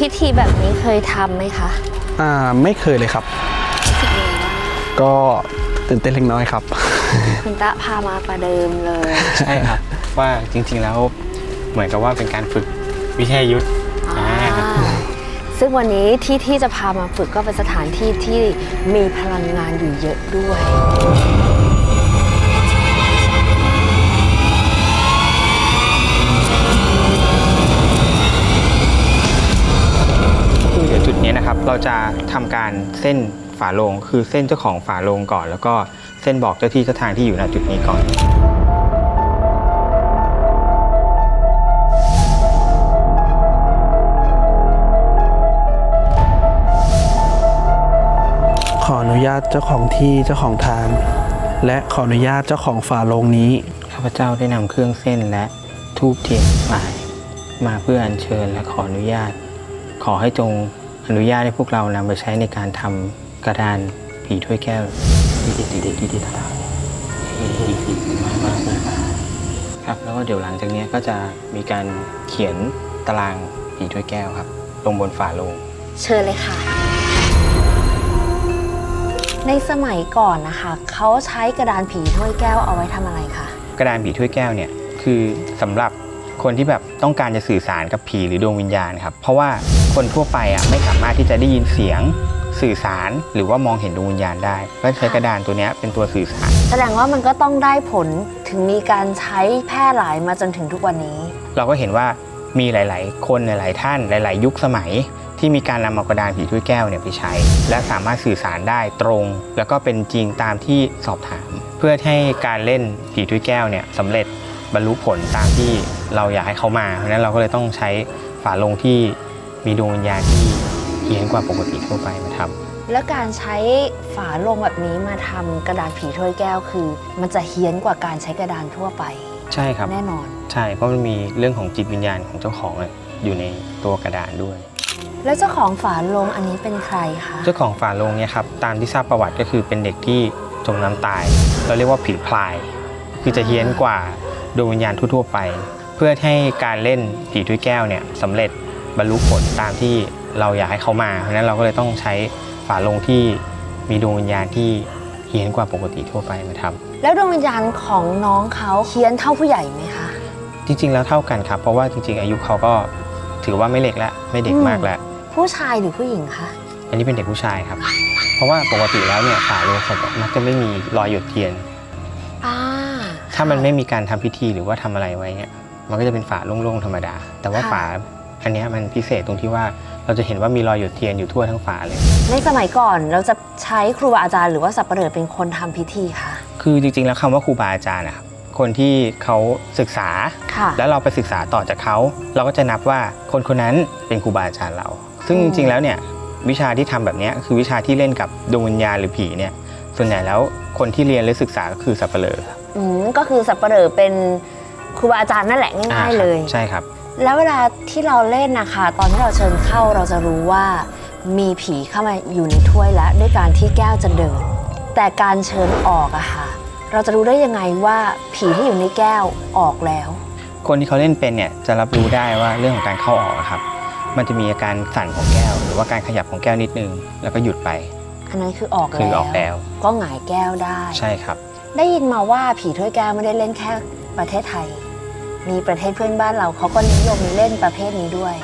พิธีแบบนี้เคยทำไหมคะ อ่าไม่เคยเลยครับรู้สึกยังไงบ้างก็ตื่นเต้นเล็กน้อยครับ คุณตะพามาประเดิมเลย ใช่ครับ ว่าจริงๆแล้วเหมือนกับว่าเป็นการฝึกวิทยายุทธ์อ่าอ่าซึ่งวันนี้ที่ที่จะพามาฝึกก็เป็นสถานที่ที่มีพลังงานอยู่เยอะด้วย นี้นะครับเราจะทำการเส้นฝาโลง คือเส้นเจ้าของฝาโลงก่อน แล้วก็เส้นบอกเจ้าที่เจ้าทางที่อยู่ณจุดนี้ก่อนขออนุญาตเจ้าของที่เจ้าของทาง และขออนุญาตเจ้าของฝาโลงนี้ ข้าพเจ้าได้นำเครื่องเส้นและทูบเทียนหมายมาเพื่ออัญเชิญและขออนุญาต ขอให้จง อนุญาตให้พวกเรานำไปใช้ในการทำกระดานผีถ้วยแก้วครับแล้วก็เดี๋ยวหลังจากนี้ก็จะมีการเขียนตารางผีถ้วยแก้วครับ ลงบนฝาโลงเชิญเลยค่ะ ในสมัยก่อนนะคะ เขาใช้กระดานผีถ้วยแก้วเอาไว้ทำอะไรคะกระดานผีถ้วยแก้วเนี่ยคือสำหรับคนที่แบบต้องการจะสื่อสารกับผีหรือดวงวิญญาณครับ เพราะว่า คนทั่วไปอะไม่สามารถที่จะได้ยินเสียงสื่อสารหรือว่ามองเห็นดวงวิญญาณได้ ก็ใช้กระดานตัวเนี้ยเป็นตัวสื่อสาร แสดงว่ามันก็ต้องได้ผลถึงมีการใช้แพร่หลายมาจนถึงทุกวันนี้ เราก็เห็นว่ามีหลาย ๆ คนหลาย ๆ ท่านหลาย ๆ ยุคสมัย ที่มีการนำเอากระดานผีถ้วยแก้วเนี่ยไปใช้ และสามารถสื่อสารได้ตรง แล้วก็เป็นจริงตามที่สอบถาม เพื่อให้การเล่นผีถ้วยแก้วเนี่ยสำเร็จบรรลุผลตามที่เราอยากให้เขามาเพราะฉะนั้นเราก็เลยต้องใช้ฝาโลงที่ มีดวงวิญญาณที่เฮี้ยนกว่าปกติทั่วไปมาทำแล้วการใช้ฝาโลงแบบนี้มาทำกระดานผีถ้วยแก้วคือ มันจะเฮี้ยนกว่าการใช้กระดานทั่วไป ใช่ครับ แน่นอน ใช่เพราะมันมีเรื่องของจิตวิญญาณของเจ้าของอะอยู่ในตัวกระดานด้วย แล้วเจ้าของฝาโลงอันนี้เป็นใครคะเจ้าของฝาโลงเนี่ยครับตามที่ทราบประวัติก็คือเป็นเด็กที่จมน้ำตาย เราเรียกว่าผีพลาย คือจะเฮี้ยนกว่าดวงวิญญาณทั่วๆไป เพื่อให้การเล่นผีถ้วยแก้วเนี่ยสำเร็จ บรรลุผลตามที่เราอยากให้เขามา เพราะฉะนั้นเราก็เลยต้องใช้ฝาโลงที่มีดวงวิญญาณที่เฮี้ยนกว่าปกติทั่วไปมาทำแล้วดวงวิญญาณของน้องเขาเฮี้ยนเท่าผู้ใหญ่ไหมคะ จริง ๆ แล้วเท่ากันครับ เพราะว่าจริง ๆ อายุเขาก็ถือว่าไม่เล็กแล้วไม่เด็กอืมมากแล้ว ผู้ชายหรือผู้หญิงคะ อันนี้เป็นเด็กผู้ชายครับ เพราะว่าปกติแล้วเนี่ยฝาโลงศพมักจะไม่มีรอยหยดเทียนอ่าถ้ามันไม่มีการทำพิธีหรือว่าทำอะไรไว้เนี่ยมันก็จะเป็นฝาโล่งๆธรรมดา แต่ว่าฝา อันเนี้ยมันพิเศษตรงที่ว่าเราจะเห็นว่ามีรอยหยดเทียนอยู่ทั่วทั้งฝาเลย ในสมัยก่อนเราจะใช้ครูบาอาจารย์หรือว่าสับปะเหร่อเป็นคนทำพิธีคะคือจริงๆแล้วคำว่าครูบาอาจารย์นะครับคนที่เขาศึกษา ค่ะ แล้วเราไปศึกษาต่อจากเขาเราก็จะนับว่าคนคนนั้นเป็นครูบาอาจารย์เรา ซึ่งอืจมริงๆแล้วเนี่ยวิชาที่ทำแบบเนี้ยคือวิชาที่เล่นกับดวงวิญญาณหรือผีเนี่ยส่วนใหญ่แล้วคนที่เรียนหรือศึกษาก็คือสับปะเลอครับอืมก็คือสับปะเหร่อเป็นครูบาอาจารย์นั่นแหละง่ายๆเลย ใช่ครับ แล้วเวลาที่เราเล่นนะคะ ตอนที่เราเชิญเข้าเราจะรู้ว่า มีผีเข้ามาอยู่ในถ้วยแล้ว ด้วยการที่แก้วจะเดิน แต่การเชิญออกอะค่ะ เราจะรู้ได้ยังไงว่าผีที่อยู่ในแก้วออกแล้ว คนที่เขาเล่นเป็นเนี่ยจะรับรู้ได้ว่าเรื่องของการเข้าออกอะครับ มันจะมีอาการสั่นของแก้ว หรือว่าการขยับของแก้วนิดนึง แล้วก็หยุดไป อันนั้นคือออกแล้วคือออกแล้ว ก็หงายแก้วได้ ใช่ครับ ได้ยินมาว่าผีถ้วยแก้วไม่ได้เล่นแค่ประเทศไทย มีประเทศเพื่อนบ้านเราเขาก็นิยมเล่นประเภทนี้ด้วย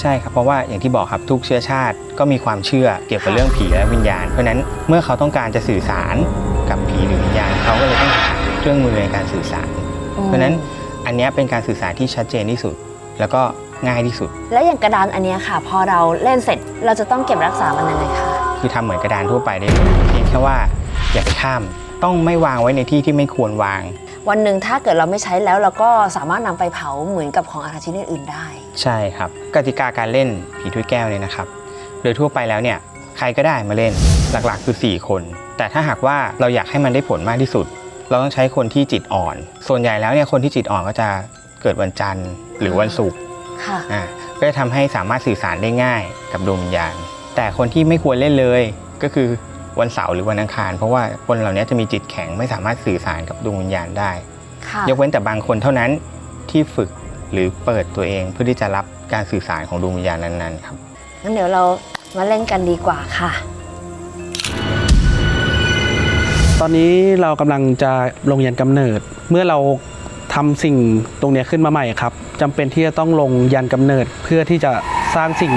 ใช่ครับเพราะว่าอย่างที่บอกครับทุกเชื้อชาติก็มีความเชื่อเกี่ยวกับค่ะเรื่องผีและวิญญาณ เพราะฉะนั้นเมื่อเขาต้องการจะสื่อสารกับผีหรือวิญญาณเขาก็เลยต้องหาเครื่องมือในการสื่อสาร เพราะฉะนั้นอันเนี้ยเป็นการสื่อสารที่ชัดเจนที่สุด แล้วก็ง่ายที่สุด แล้วอย่างกระดานอันเนี้ยค่ะ พอเราเล่นเสร็จเราจะต้องเก็บรักษามันยังไงคะคือทำเหมือนกระดานทั่วไปได้เลยเพียงแค่ว่าอย่าไปข้ามต้องไม่วางไว้ในที่ที่ไม่ควรวาง วันหนึ่งถ้าเกิดเราไม่ใช้แล้วเราก็สามารถนำไปเผาเหมือนกับของอาหารชนิดอื่นๆได้ ใช่ครับกติกาการเล่นผีถ้วยแก้วเนี่ยนะครับโดยทั่วไปแล้วเนี่ยใครก็ได้มาเล่นหลักๆคือ 4 คน แต่ถ้าหากว่าเราอยากให้มันได้ผลมากที่สุด เราต้องใช้คนที่จิตอ่อน ส่วนใหญ่แล้วเนี่ยคนที่จิตอ่อนก็จะเกิดวันจันทร์หรือวันศุกร์ค่ะอ่าก็จะทำให้สามารถสื่อสารได้ง่ายกับดวงวิญญาณแต่คนที่ไม่ควรเล่นเลยก็คือ วันเสาร์หรือวันอังคาร เพราะว่าคนเหล่านี้จะมีจิตแข็งไม่สามารถสื่อสารกับดวงวิญญาณได้ ค่ะยกเว้นแต่บางคนเท่านั้นที่ฝึกหรือเปิดตัวเองเพื่อที่จะรับการสื่อสารของดวงวิญญาณนั้นๆครับ งั้นเดี๋ยวเรามาเล่นกันดีกว่าค่ะ ตอนนี้เรากำลังจะลงยันกำเนิด เมื่อเราทำสิ่งตรงเนี้ยขึ้นมาใหม่ครับจำเป็นที่จะต้องลงยันกำเนิดเพื่อที่จะสร้างสิ่ง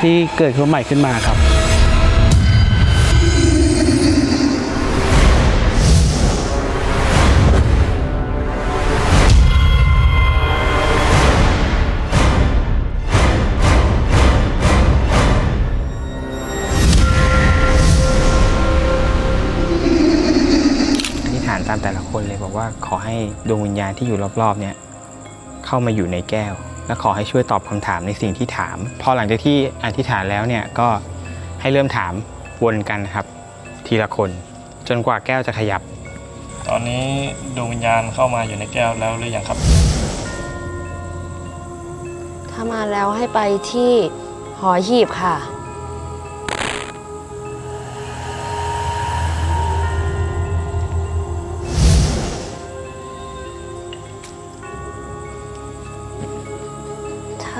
ที่เกิดขึ้นใหม่ขึ้นมาครับ ว่าขอให้ดวงวิญญาณที่อยู่รอบๆเนี่ยเข้ามาอยู่ในแก้ว และขอให้ช่วยตอบคำถามในสิ่งที่ถาม พอหลังจากที่อธิษฐานแล้วเนี่ยก็ให้เริ่มถามวนกันครับ ทีละคน จนกว่าแก้วจะขยับ ตอนนี้ดวงวิญญาณเข้ามาอยู่ในแก้วแล้วหรือยังครับ ถ้ามาแล้วให้ไปที่หอหีบค่ะ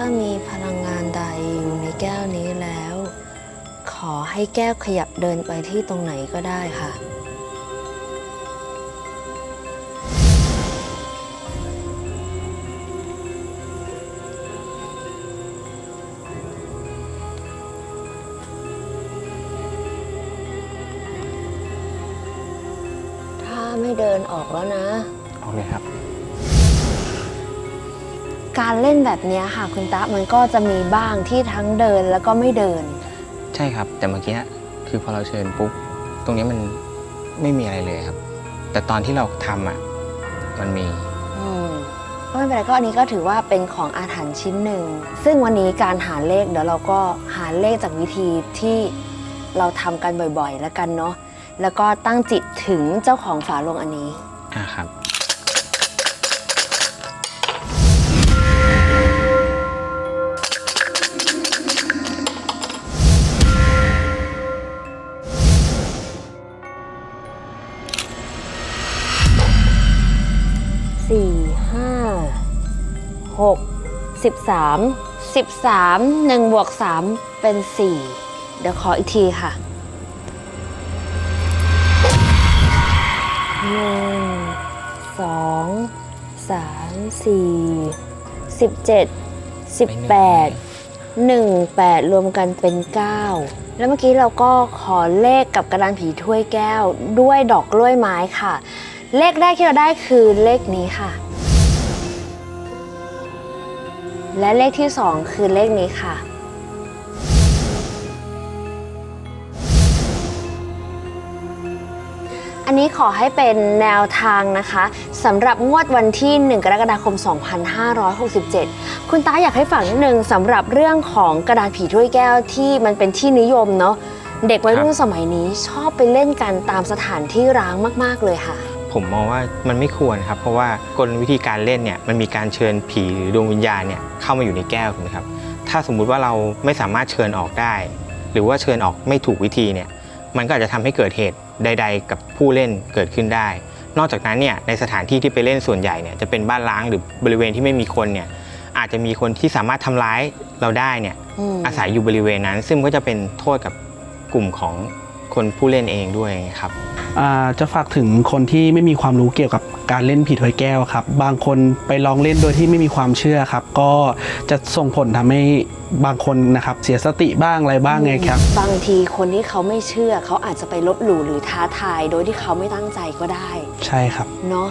ามีพลังงานใดอยู่ในแก้วนี้แล้ว ขอให้แก้วขยับเดินไปที่ตรงไหนก็ได้ค่ะ ถ้าไม่เดินออกแล้วนะ ออกเลยครับ การเล่นแบบเนี้ยค่ะคุณตะมันก็จะมีบ้างที่ทั้งเดินแล้วก็ไม่เดิน ใช่ครับ แต่เมื่อกี้คือพอเราเชิญปุ๊บตรงนี้มันไม่มีอะไรเลยครับ แต่ตอนที่เราทำอะมันมีอืมก็ไม่เป็นไรก็อันนี้ก็ถือว่าเป็นของอาถรรพ์ชิ้นหนึ่ง ซึ่งวันนี้การหาเลขเดี๋ยวเราก็หาเลขจากวิธีที่เราทำกันบ่อยๆ แล้วกันเนาะแล้วก็ตั้งจิตถึงเจ้าของฝาโลงอันนี้อ่าครับ สี่ห้าหกสิบสามสิบสามหนึ่งบวกสามเป็นสี่เดี๋ยวขออีกทีค่ะหนึ่งสองสามสี่สิบเจ็ดสิบแปดหนึ่งแปดรวมกันเป็นเก้าแล้วเมื่อกี้เราก็ขอเลขกับกระดานผีถ้วยแก้วด้วยดอกกล้วยไม้ค่ะ เลขแรกที่เราได้คือเลขนี้ค่ะ และเลขที่สองคือเลขนี้ค่ะ อันนี้ขอให้เป็นแนวทางนะคะสำหรับงวดวันที่ 1 กรกฎาคม 2567 คุณตาอยากให้ฝากนิดนึงสำหรับเรื่องของกระดานผีถ้วยแก้วที่มันเป็นที่นิยมเนาะเด็กวัยรุ่นสมัยนี้ชอบไปเล่นกันตามสถานที่ร้างมาก ๆ เลยค่ะ ผมมองว่ามันไม่ควรครับ เพราะว่ากลวิธีการเล่นเนี่ยมันมีการเชิญผีหรือดวงวิญญาณเนี่ยเข้ามาอยู่ในแก้วถูกไหมครับ ถ้าสมมุติว่าเราไม่สามารถเชิญออกได้ หรือว่าเชิญออกไม่ถูกวิธีเนี่ยมันก็อาจจะทำให้เกิดเหตุใด ๆ กับผู้เล่นเกิดขึ้นได้ นอกจากนั้นเนี่ยในสถานที่ที่ไปเล่นส่วนใหญ่เนี่ยจะเป็นบ้านล้างหรือบริเวณที่ไม่มีคนเนี่ยอาจจะมีคนที่สามารถทำร้ายเราได้เนี่ยอืมอาศัยอยู่บริเวณนั้น ซึ่งก็จะเป็นโทษกับกลุ่มของ คนผู้เล่นเองด้วยครับอ่าจะฝากถึงคนที่ไม่มีความรู้เกี่ยวกับการเล่นผีถ้วยแก้วครับ บางคนไปลองเล่นโดยที่ไม่มีความเชื่อครับ ก็จะส่งผลทำให้บางคนนะครับเสียสติบ้างอะไรบ้างไงครับ บางทีคนที่เขาไม่เชื่อ เขาอาจจะไปลบหลู่หรือท้าทาย โดยที่เขาไม่ตั้งใจก็ได้ ใช่ครับเนาะ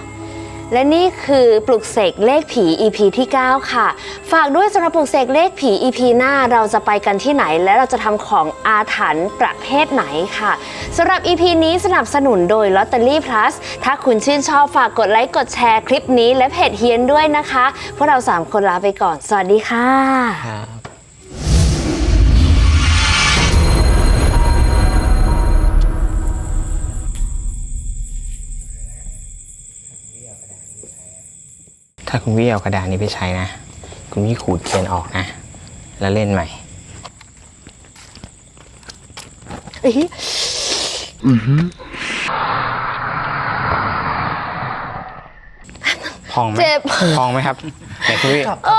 และนี่คือปลุกเสกเลขผี EP ที่ 9 ค่ะ ฝากด้วยสำหรับปลุกเสกเลขผี EP หน้าเราจะไปกันที่ไหน และเราจะทำของอาถรรพ์ประเภทไหนค่ะสำหรับ EP นี้สนับสนุนโดย Lottery Plus ถ้าคุณชื่นชอบฝากกดไลค์กดแชร์คลิปนี้และเพจเฮียนด้วยนะคะ พวกเรา 3 คนลาไปก่อน สวัสดีค่ะ ถ้าคุณวี่เอากระดานนี้ไปใช้นะ คุณวี่ขูดเทียนออกนะ แล้วเล่นใหม่พองไหมเจ็บ พองไหมครับไหนคุณวี่โอ้